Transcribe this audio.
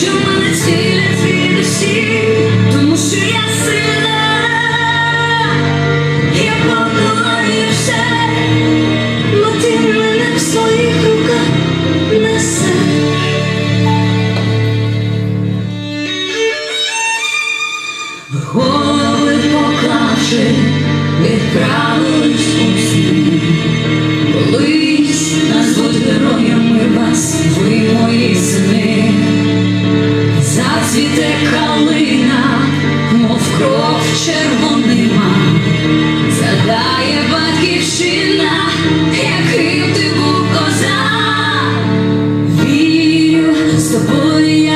що мене цілять gloria.